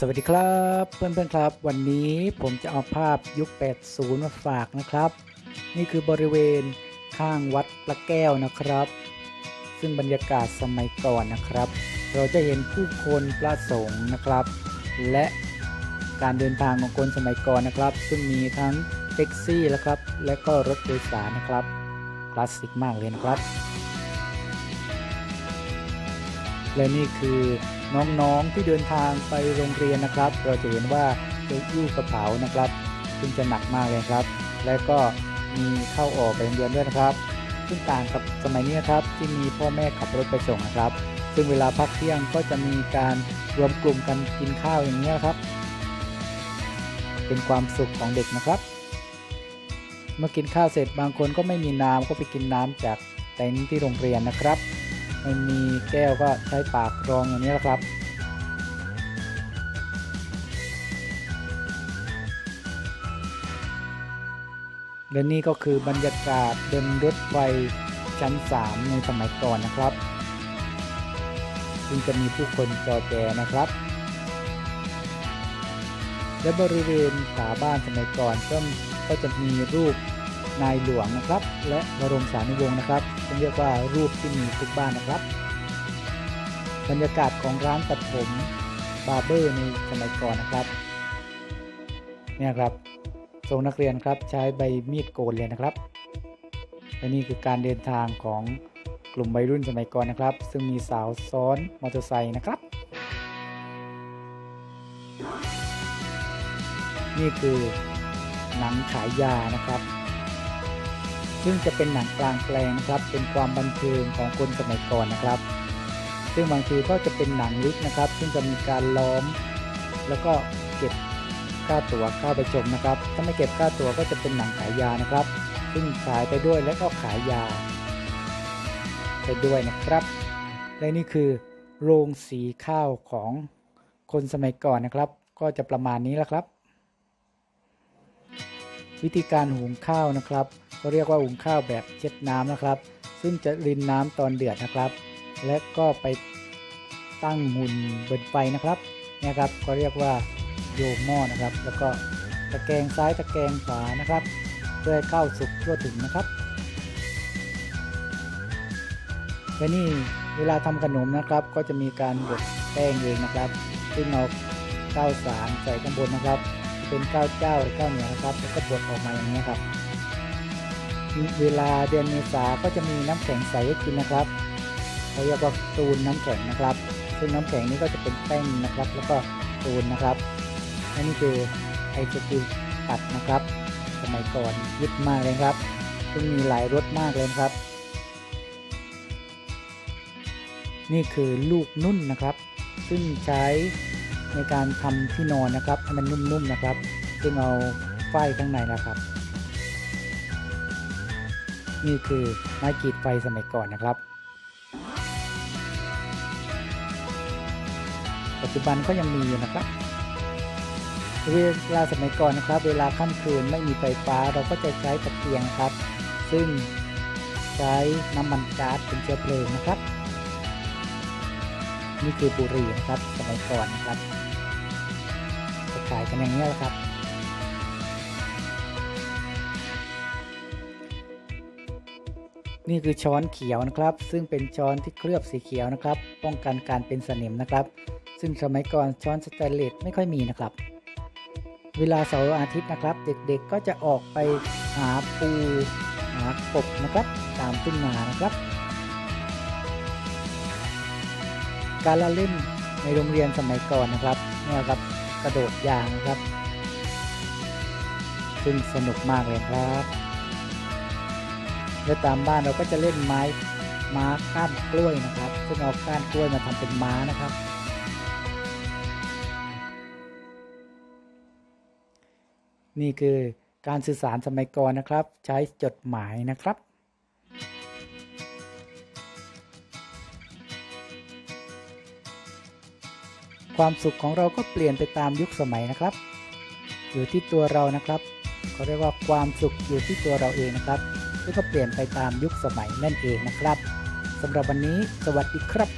สวัสดีครับเพื่อนๆครับ วันนี้ผมจะเอาภาพยุค 80 มาฝากนะครับ นี่คือบริเวณข้างวัดพระแก้วนะครับ ซึ่งบรรยากาศสมัยก่อนนะครับ เราจะเห็นผู้คนพระสงฆ์นะครับ และการเดินทางของคนสมัยก่อนนะครับ ซึ่งมีทั้งแท็กซี่แล้วครับ และก็รถโดยสารนะครับคลาสสิกมากเลยนะครับ และนี่คือน้องๆที่เดินทางไปโรงเรียนนะครับ เราจะเห็นว่าเะยิ้วกระเป๋านะครับซึ่งจะหนักมากเลยครับ และก็มีเข้าออกไปโรงเรียนด้วยนะครับ ซึ่งต่างกับสมัยนี้นครับที่มีพ่อแม่ขับรถไปส่งนะครับ ซึ่งเวลาพักเที่ยงก็จะมีการรวมกลุ่มกันกินข้าวอย่างนี้ครับ เป็นความสุขของเด็กนะครับ เมื่อกินข้าวเสร็จบางคนก็ไม่มีน้ำก็ไปกินน้ำจากเต็นท์ที่โรงเรียนนะครับ ไม่มีแก้วก็ใช้ปากรองอย่างนี้แหละครับและนี่ก็คือบรรยากาศเดินรถไฟชั้น 3 ในสมัยก่อนนะครับ ซึ่งจะมีผู้คนจอแจนะครับ และบริเวณฝาบ้านสมัยก่อนก็ก็จะมีรูป นายหลวงนะครับ และบรมสารีวงศ์นะครับซึ่งเรียกว่ารูปที่มีทุกบ้านนะครับ บรรยากาศของร้านตัดผมบาร์เบอร์ในสมัยก่อนนะครับ เนี่ยครับทรงนักเรียนครับใช้ใบมีดโกนเลยนะครับและนี่คือการเดินทางของกลุ่มวัยรุ่นสมัยก่อนนะครับ ซึ่งมีสาวซ้อนมอเตอร์ไซค์นะครับ นี่คือหนังขายยานะครับ ซึ่งจะเป็นหนังกลางแปลงนะครับ เป็นความบันเทิงของคนสมัยก่อนนะครับ ซึ่งบางทีก็จะเป็นหนังลิกนะครับ ซึ่งจะมีการล้อม แล้วก็เก็บค่าตั๋วเข้าไปชมนะครับ ถ้าไม่เก็บค่าตั๋วก็จะเป็นหนังขายยานะครับ ซึ่งขายไปด้วยและก็ขายยา ไปด้วยนะครับ และนี่คือโรงสีข้าวของคนสมัยก่อนนะครับ ก็จะประมาณนี้แหละครับ วิธีการหุงข้าวนะครับ ก็เรียกว่าหุงข้าวแบบเช็ดน้ำนะครับ ซึ่งจะรินน้ำตอนเดือดนะครับ และก็ไปตั้งหุ่นบนไฟนะครับเนี่ยครับก็เรียกว่าโยมหม้อนะครับ แล้วก็ตะแกรงซ้ายตะแกรงขวานะครับ เพื่อให้ข้าวสุกทั่วถึงนะครับและนี่เวลาทำขนมนะครับ ก็จะมีการบดแป้งเองนะครับ ซึ่งเอาข้าวสารใส่ข้างบนนะครับ เป็นข้าวเจ้าหรือข้าวเหนียวนะครับแล้วก็บดออกมาอย่างนี้ครับ เวลาเดือนเมษาก็จะมีน้ำแข็งใสให้กินนะครับเขาเรียกว่าตูนน้ำแข็งนะครับ ซึ่งน้ำแข็งนี้ก็จะเป็นแป้งนะครับ แล้วก็ตูนนะครับและนี่คือไอศกรีมปัดนะครับ สมัยก่อนยึดมากเลยครับ ซึ่งมีหลายรสมากเลยครับ นี่คือลูกนุ่นนะครับ ซึ่งใช้ ในการทำที่นอนนะครับให้มันนุ่มๆนะครับ ซึ่งเอาฝ้ายข้างในนะครับ นี่คือไม้กีดไฟสมัยก่อนนะครับ ปัจจุบันก็ยังมีอยู่นะครับเวลาสมัยก่อนนะครับ เวลาค่ำคืนไม่มีไฟฟ้าเราก็จะใช้ตะเกียงครับ ซึ่งใช้น้ำมันก๊าซเป็นเชื้อเพลิงนะครับ นี่คือบุหรี่นะครับสมัยก่อนนะครับจะขายกันอย่างนี้แหละครับ นี่คือช้อนเขียวนะครับ ซึ่งเป็นช้อนที่เคลือบสีเขียวนะครับ ป้องกันการเป็นสนิมนะครับ ซึ่งสมัยก่อนช้อนสแตนเลสไม่ค่อยมีนะครับ เวลาเสาร์อาทิตย์นะครับ เด็กๆก็จะออกไปหาปูหากบนะครับ ตามทุ่งนานะครับ การละเล่นในโรงเรียนสมัยก่อนนะครับเนี่ยครับกระโดดยางนะครับ ซึ่งสนุกมากเลยครับ และตามบ้านเราก็จะเล่นไม้ม้าก้านกล้วยนะครับ ซึ่งเอาก้านกล้วยมาทำเป็นม้านะครับ นี่คือการสื่อสารสมัยก่อนนะครับ ใช้จดหมายนะครับ ความสุขของเราก็เปลี่ยนไปตามยุคสมัยนะครับ อยู่ที่ตัวเรานะครับเขาเรียกว่าความสุขอยู่ที่ตัวเราเองนะครับแล้วก็เปลี่ยนไปตามยุคสมัยนั่นเองนะครับสำหรับวันนี้สวัสดีครับ